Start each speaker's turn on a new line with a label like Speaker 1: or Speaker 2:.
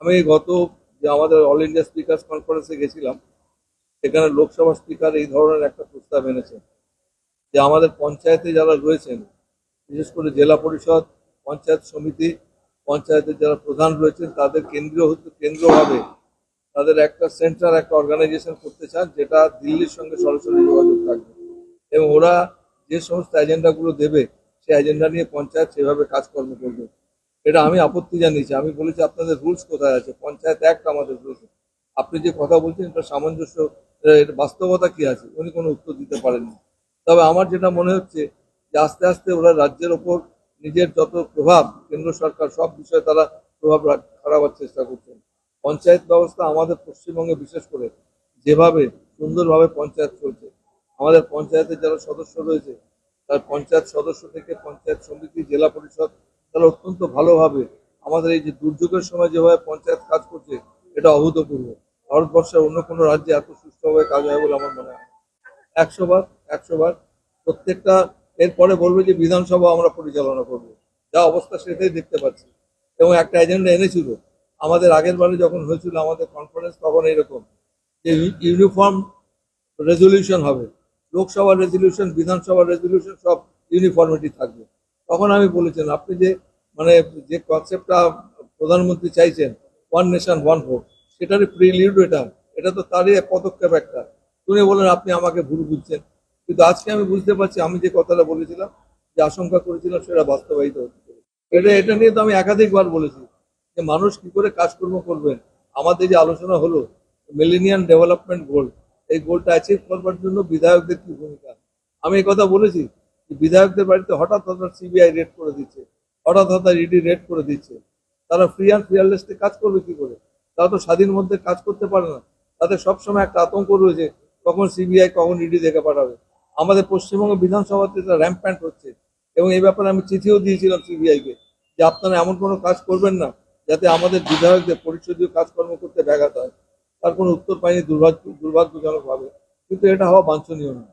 Speaker 1: আমি গত যে আমাদের অল ইন্ডিয়া স্পিকার্স কনফারেন্সে গেছিলাম, সেখানে লোকসভা স্পিকার এই ধরনের একটা প্রস্তাব এনেছেন যে আমাদের পঞ্চায়েতে যারা রয়েছেন, বিশেষ করে জেলা পরিষদ, পঞ্চায়েত সমিতি, পঞ্চায়েতের যারা প্রধান রয়েছেন, তাদের কেন্দ্রীয় কেন্দ্রভাবে তাদের একটা সেন্টার একটা অর্গানাইজেশন করতে চান, যেটা দিল্লির সঙ্গে সরাসরি যোগাযোগ থাকবে। এবং ওরা যে সমস্ত এজেন্ডাগুলো দেবে, সেই এজেন্ডা নিয়ে পঞ্চায়েত সেভাবে কাজকর্ম করবে। এটা আমি আপত্তি জানিয়েছি। আমি বলেছি, আপনাদের রুলস কোথায় আছে? পঞ্চায়েত অ্যাক্ট আমাদের রুলস। আপনি যে কথা বলছেন, এটা সামঞ্জস্য এ- এর বাস্তবতা কি আছে? উনি কোনো উত্তর দিতে পারেননি। তবে আমার যেটা মনে হচ্ছে যে আস্তে আস্তে ওরা রাজ্যের ওপর নিজের যত প্রভাব, কেন্দ্র সরকার, সব বিষয়ে তারা প্রভাব খারাপার চেষ্টা করছেন। পঞ্চায়েত ব্যবস্থা আমাদের পশ্চিমবঙ্গে বিশেষ করে যেভাবে সুন্দরভাবে পঞ্চায়েত চলছে, আমাদের পঞ্চায়েতের যারা সদস্য রয়েছে, তার পঞ্চায়েত সদস্য থেকে পঞ্চায়েত সমিতি, জেলা পরিষদ তারা অত্যন্ত ভালোভাবে আমাদের এই যে দুর্যোগের সময় যেভাবে পঞ্চায়েত কাজ করছে, এটা অভূতপূর্ব। ভারতবর্ষের অন্য কোনো রাজ্যে এত সুস্থভাবে কাজ হয় বলে আমার মনে হয় একশো বার একশো বার, প্রত্যেকটা, এরপরে বলবে যে বিধানসভা আমরা পরিচালনা করব। যা অবস্থা সেটাই দেখতে পাচ্ছি। এবং একটা এজেন্ডা এনেছিল। আমাদের আগের বারে যখন হয়েছিল আমাদের কনফারেন্স তখন এরকম যে ইউনিফর্ম রেজলিউশন হবে। লোকসভার রেজলিউশন বিধানসভার রেজলিউশন সব ইউনিফর্মিটি থাকবে। তখন আমি বলেছিলাম, আপনি যে মানে যে কনসেপ্টটা প্রধানমন্ত্রী চাইছেন ওয়ান নেশন ওয়ান ভোট সেটারই প্রিলিউড এটা এটা তো তারই পদক্ষেপ একটা। শুনে বলেন আপনি আমাকে ভুল বুঝছেন। কিন্তু আজকে আমি বুঝতে পারছি, আমি যে কথাটা বলেছিলাম, যে আশঙ্কা করেছিলাম, সেটা বাস্তবায়িত হচ্ছে এটা এটা নিয়ে তো আমি একাধিকবার বলেছি যে মানুষ কি করে কাজকর্ম করবেন। আমাদের যে আলোচনা হলো মিলেনিয়াম ডেভেলপমেন্ট গোল এই গোলটা অ্যাচিভ করবার জন্য বিধায়কদের কি ভূমিকা? আমি এই কথা বলেছি বিধায়কদের বাড়িতে হঠাৎ হঠাৎ সিবিআই রেড করে দিচ্ছে, হঠাৎ হঠাৎ ইডি রেড করে দিচ্ছে। তারা ফ্রি অ্যান্ড ফিয়ারলেসলি কাজ করবে কি করে? তারা তো স্বাধীন মধ্যে কাজ করতে পারে না। তাদের সবসময় একটা আতঙ্ক রয়েছে, কখন সিবিআই কখন ইডি দেখে পাঠাবে। আমাদের পশ্চিমবঙ্গ বিধানসভাতে এটা র্যাম্প্যান্ট হচ্ছে এবং এই ব্যাপারে আমি চিঠিও দিয়েছিলাম সিবিআইকে যে আপনারা এমন কোনো কাজ করবেন না যাতে আমাদের বিধায়কদের পরিষদীয় কাজকর্ম করতে ব্যাঘাত হয়। তার কোনো উত্তর পাইনি, দুর্ভাগ্য দুর্ভাগ্যজনকভাবে কিন্তু এটা হওয়া বাঞ্ছনীয় নয়।